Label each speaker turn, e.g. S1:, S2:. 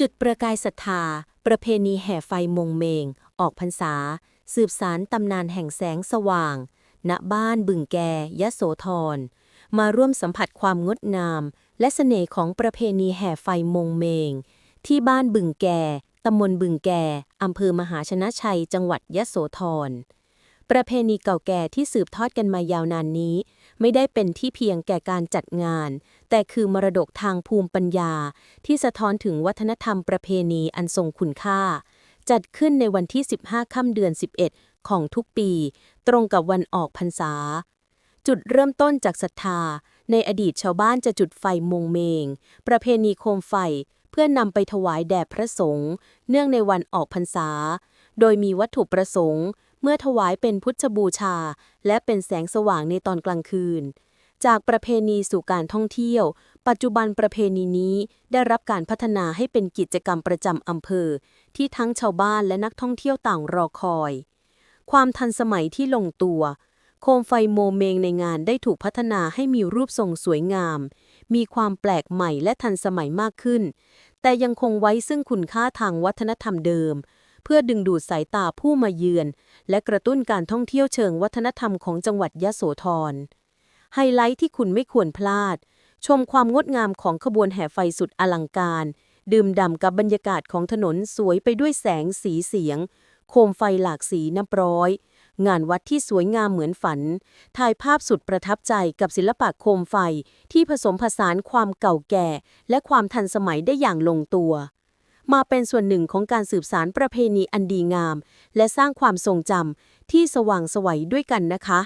S1: จุดประกายศรัทธา ประเพณีแห่ไฟมงเมง ออกพรรษา สืบสารตำนานแห่งแสงสว่าง ณ บ้านบึงแก ยะโสธร มาร่วมสัมผัสความงดงาม และเสน่ห์ของประเพณีแห่ไฟมงเมง ที่บ้านบึงแก ตำบลบึงแก อำเภอมหาชนะชัย จังหวัดยะโสธร ประเพณีเก่าแก่ที่สืบทอดกันมายาวนานนี้ ไม่ได้เป็นที่เพียงแก่การจัดงาน แต่คือมรดกทางภูมิปัญญา ที่สะท้อนถึงวัฒนธรรมประเพณีอันทรงคุณค่า จัดขึ้นในวันที่ 15 ค่ำเดือน 11 ของทุกปี ตรงกับวันออกพรรษา จุดเริ่มต้นจากศรัทธา ในอดีตชาวบ้านจะจุดไฟมงเมง ประเพณีโคมไฟเพื่อนำไปถวายแด่พระสงฆ์เนื่องในวันออกพรรษา โดยมีวัตถุประสงค์ มื่อถวายเป็นพุทธบูชา และเป็นแสงสว่างในตอนกลางคืน จากประเพณีสู่การท่องเที่ยว ปัจจุบันประเพณีนี้ได้รับการพัฒนาให้เป็นกิจกรรมประจำอำเภอ ที่ทั้งชาวบ้านและนักท่องเที่ยวต่างรอคอย ความทันสมัยที่ลงตัว โคมไฟโมเมงในงานได้ถูกพัฒนาให้มีรูปทรงสวยงาม มีความแปลกใหม่และทันสมัยมากขึ้น แต่ยังคงไว้ซึ่งคุณค่าทางวัฒนธรรมเดิม เพื่อดึงดูดสายตาผู้มาเยือน และกระตุ้นการท่องเที่ยวเชิงวัฒนธรรมของจังหวัดยะโสธร ไฮไลท์ที่คุณไม่ควรพลาด ชมความงดงามของขบวนแห่ไฟสุดอลังการ ดื่มด่ำกับบรรยากาศของถนนสวยไปด้วยแสงสีเสียง โคมไฟหลากสีนับร้อยงานวัดที่สวยงามเหมือนฝัน ถ่ายภาพสุดประทับใจกับศิลปะโคมไฟที่ผสมผสานความเก่าแก่ และความทันสมัยได้อย่างลงตัว มาเป็นส่วนหนึ่งของการสืบสารประเพณีอันดีงาม และสร้างความทรงจำที่สว่างไสวัยด้วยกันนะคะ